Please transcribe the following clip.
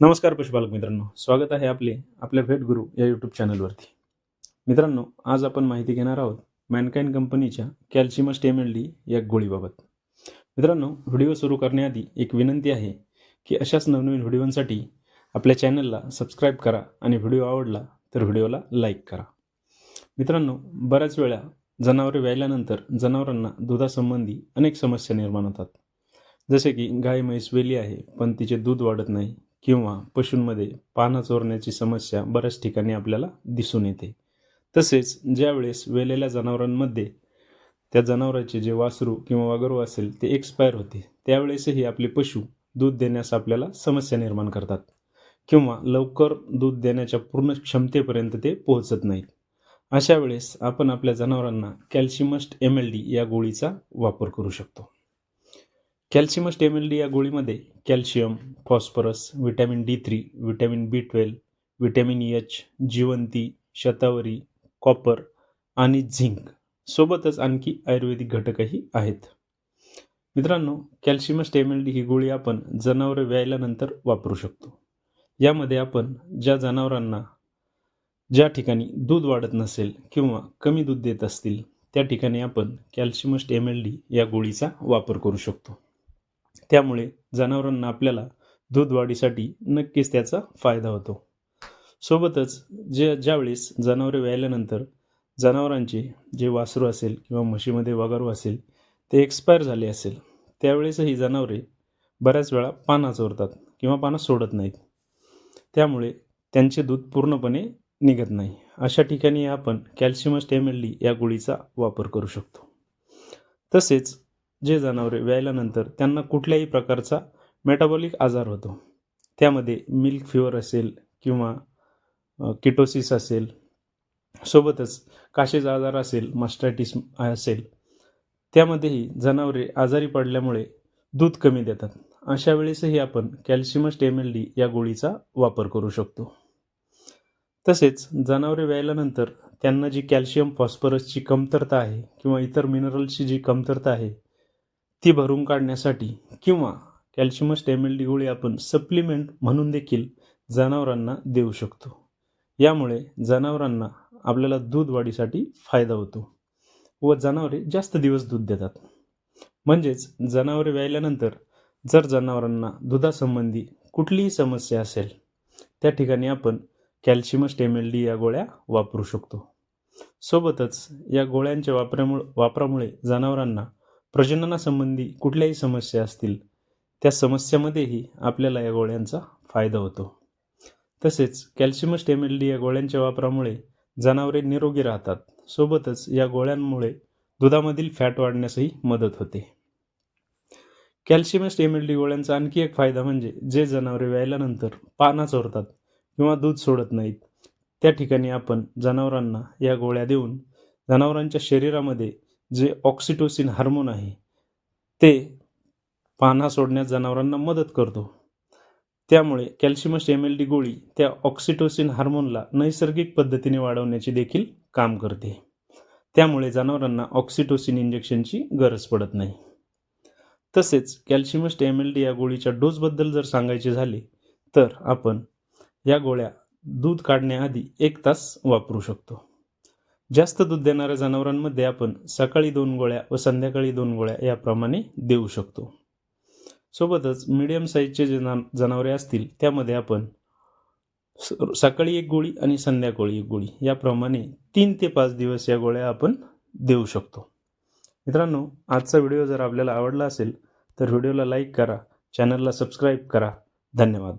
नमस्कार पशुपालक मित्रांनो स्वागत आहे आपले आपल्या भेट गुरु या यूट्यूब चॅनलवरती मित्रांनो आज आपण माहिती घेणार आहोत मॅनकाईन कंपनीच्या कॅल्शियमस एम एल डी या गोळीबाबत. मित्रांनो व्हिडिओ सुरू करण्याआधी एक विनंती आहे की अशाच नवनवीन व्हिडिओंसाठी आपल्या चॅनलला सबस्क्राईब करा आणि व्हिडिओ आवडला तर व्हिडिओला लाईक करा. मित्रांनो बऱ्याच वेळा जनावरे व्यायल्यानंतर जनावरांना दुधासंबंधी अनेक समस्या निर्माण होतात. जसे की गाय म्हैस वेली आहे पण तिचे दूध वाढत नाही किंवा पशूंमध्ये पानं चोरण्याची समस्या बऱ्याच ठिकाणी आपल्याला दिसून येते. तसेच ज्यावेळेस वेलेल्या जनावरांमध्ये त्या जनावराचे जे वासरू किंवा वागरू असेल ते एक्सपायर होते त्यावेळेसही आपले पशु दूध देण्यास आपल्याला समस्या निर्माण करतात किंवा लवकर दूध देण्याच्या पूर्ण क्षमतेपर्यंत ते पोहोचत नाहीत. अशा वेळेस आपण आपल्या जनावरांना कॅल्शिमस्ट एम एल डी या गोळीचा वापर करू शकतो. कॅल्शियमस एम एल डी या गोळीमध्ये calcium phosphorus vitamin D three vitamin B twelve vitamin H जिवंती शतावरी कॉपर आणि झिंक सोबतच आणखी आयुर्वेदिक घटकही आहेत. मित्रांनो कॅल्शियमस एम एल डी ही गोळी आपण जनावरं व्यायल्यानंतर वापरू शकतो. यामध्ये आपण ज्या जनावरांना ज्या ठिकाणी दूध वाढत नसेल किंवा कमी दूध देत असतील त्या ठिकाणी आपण कॅल्शियमस्ट एम एल डी या गोळीचा वापर करू शकतो. त्यामुळे जनावरांना आपल्याला दूध वाढीसाठी नक्कीच त्याचा फायदा होतो. सोबतच जे ज्यावेळेस जनावरे व्यायल्यानंतर जनावरांचे जे वासरू असेल किंवा म्हशीमध्ये वगारू असेल ते एक्सपायर झाले असेल त्यावेळेसही जनावरे बऱ्याच वेळा पाना चोरतात किंवा पानं सोडत नाहीत. त्यामुळे त्यांचे दूध पूर्णपणे निघत नाही. अशा ठिकाणी आपण कॅल्शियम एम या गोळीचा वापर करू शकतो. तसेच जे जनावरे व्यायल्यानंतर त्यांना कुठल्याही प्रकारचा मेटाबॉलिक आजार होतो. त्यामध्ये मिल्क फिवर असेल किंवा किटोसिस असेल सोबतच काशीचा आजार असेल मास्टायटिस असेल त्यामध्येही जनावरे आजारी पडल्यामुळे दूध कमी देतात. अशा वेळेसही आपण कॅल्शियमस्ट एम एल डी या गोळीचा वापर करू शकतो. तसेच जनावरे व्यायल्यानंतर त्यांना जी कॅल्शियम फॉस्फरसची कमतरता आहे किंवा इतर मिनरल्सची जी कमतरता आहे ती भरून काढण्यासाठी किंवा कॅल्शियम एम डी गोळी आपण सप्लिमेंट म्हणून देखील जनावरांना देऊ शकतो. यामुळे जनावरांना आपल्याला दूध वाढीसाठी फायदा होतो व जनावरे जास्त दिवस दूध देतात. म्हणजेच जनावरे व्यायल्यानंतर जर जनावरांना दुधासंबंधी कुठलीही समस्या असेल त्या ठिकाणी आपण कॅल्शियमस्ट एम एल डी या गोळ्या वापरू शकतो. सोबतच या गोळ्यांच्या वापरामुळे वापरामुळे जनावरांना प्रजननासंबंधी कुठल्याही समस्या असतील त्या समस्यामध्येही आपल्याला या गोळ्यांचा फायदा होतो. तसेच कॅल्शियमस्ट एम एल डी या गोळ्यांच्या वापरामुळे जनावरे निरोगी राहतात. सोबतच या गोळ्यांमुळे दुधामधील फॅट वाढण्यासही मदत होते. कॅल्शियमस्ट एम एल डी गोळ्यांचा आणखी एक फायदा म्हणजे जे जनावरे व्यायल्यानंतर पाना चोरतात किंवा दूध सोडत नाहीत त्या ठिकाणी आपण जनावरांना या गोळ्या देऊन जनावरांच्या शरीरामध्ये जे ऑक्सिटोसिन हार्मोन आहे ते पाना सोडण्यास जनावरांना मदत करतो. त्यामुळे कॅल्शियमस एम एल डी गोळी त्या ऑक्सिटोसिन हार्मोनला नैसर्गिक पद्धतीने वाढवण्याचे देखील काम करते. त्यामुळे जनावरांना ऑक्सिटोसिन इंजेक्शनची गरज पडत नाही. तसेच कॅल्शियमस्ट एम एल डी या गोळीच्या डोसबद्दल जर सांगायचे झाले तर आपण या गोळ्या दूध काढण्याआधी एक तास वापरू शकतो. जास्त दूध देणाऱ्या जनावरांमध्ये आपण सकाळी दोन गोळ्या व संध्याकाळी दोन गोळ्या याप्रमाणे देऊ शकतो. सोबतच मिडियम साईजचे जे जनावरे असतील त्यामध्ये आपण सकाळी एक गोळी आणि संध्याकाळी एक गोळी याप्रमाणे तीन ते पाच दिवस या गोळ्या आपण देऊ शकतो. मित्रांनो आजचा व्हिडिओ जर आपल्याला आवडला असेल तर व्हिडिओला लाईक करा चॅनलला सबस्क्राईब करा. धन्यवाद.